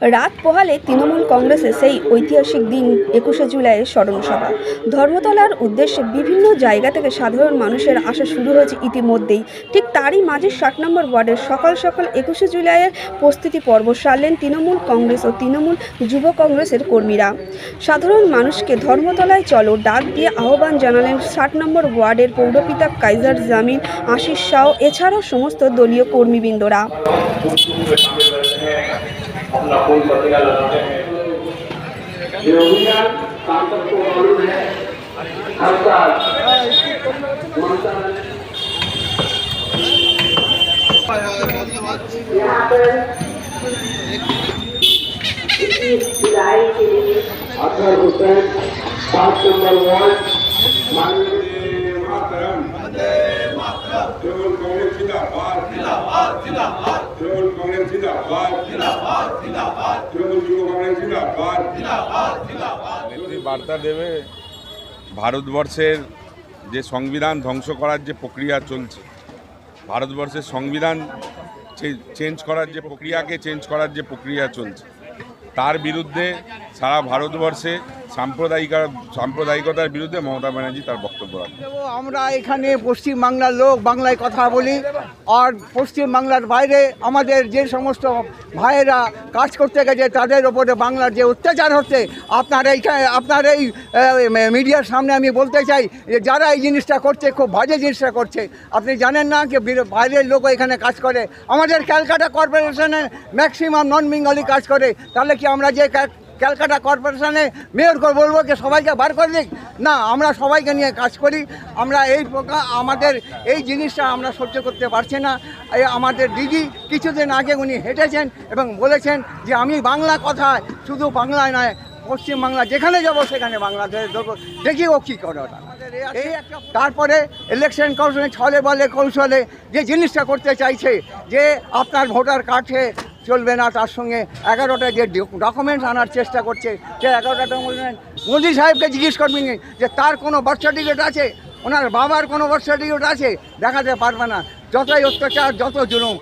রাত পোহালে তৃণমূল কংগ্রেসের সেই ঐতিহাসিক দিন একুশে জুলাইয়ের স্মরণসভা। ধর্মতলার উদ্দেশ্যে বিভিন্ন জায়গা থেকে সাধারণ মানুষের আসা শুরু হয়েছে ইতিমধ্যেই। ঠিক তারই মাঝে ষাট নম্বর ওয়ার্ডের সকাল সকাল একুশে জুলাইয়ের প্রস্তুতি পর্ব সারলেন তৃণমূল কংগ্রেস ও তৃণমূল যুব কংগ্রেসের কর্মীরা। সাধারণ মানুষকে ধর্মতলায় চলো ডাক দিয়ে আহ্বান জানালেন ষাট নম্বর ওয়ার্ডের পৌরপিতা কাইজার জামিন আশিস শাহ এছাড়াও সমস্ত দলীয় কর্মীবৃন্দরা। अपना फूल पत्तियाँ लगाते हैं ये अभियान काम सबको मालूम है। हर साल यहाँ पर इक्कीस जुलाई के लिए अतर हुसैन सात नंबर वार्ड তৃণমূল কংগ্রেস তৃণমূল যুব কংগ্রেস বার্তা দেবে ভারতবর্ষের যে সংবিধান ধ্বংস করার যে প্রক্রিয়া চলছে ভারতবর্ষের সংবিধান চেঞ্জ করার যে প্রক্রিয়াকে চেঞ্জ করার যে প্রক্রিয়া চলছে তার বিরুদ্ধে সারা ভারতবর্ষে সাম্প্রদায়িক, সাম্প্রদায়িকতার বিরুদ্ধে মমতা ব্যানার্জি তার বক্তব্য রাখেন। আমরা এখানে পশ্চিম বাংলার লোক, বাংলায় কথা বলি, আর পশ্চিম বাংলার বাইরে আমাদের যে সমস্ত ভাইয়েরা কাজ করতে গেছে, তাদের ওপরে বাংলার যে অত্যাচার হচ্ছে, আপনার এইখানে আপনার এই মিডিয়ার সামনে আমি বলতে চাই যে যারা এই জিনিসটা করছে, খুব বাজে জিনিসটা করছে। আপনি জানেন না যে বাইরের লোক এখানে কাজ করে। আমাদের ক্যালকাটা কর্পোরেশনে ম্যাক্সিমাম নন বেঙ্গলি কাজ করে, তাহলে কি আমরা যে ক্যালকাটা কর্পোরেশনে মেয়রকে বলব কি সবাইকে বার করে দিক না আমরা সবাইকে নিয়ে কাজ করি। আমরা এই প্রকার আমাদের এই জিনিসটা আমরা সহ্য করতে পারছি না। এই আমাদের দিদি কিছুদিন আগে উনি হেঁটেছেন এবং বলেছেন যে আমি বাংলা কথায় শুধু বাংলায় নয় পশ্চিম বাংলা যেখানে যাব সেখানে বাংলাদেশ দেবো। দেখি ও কী করে ওটা। এই তারপরে ইলেকশন কমিশনে ছলে বলে কৌশলে যে জিনিসটা করতে চাইছে যে আপনার ভোটার কার্ডে চলবে না, তার সঙ্গে এগারোটা যে ডকুমেন্টস আনার চেষ্টা করছে সে এগারোটা ডকুমেন্ট মোদি সাহেবকে জিজ্ঞেস করবেন যে তার কোনো বার্থ সার্টিফিকেট আছে? ওনার বাবার কোনো বার্থ সার্টিফিকেট আছে? দেখাতে পারবে না। যতই অত্যাচার, যত জুলুম।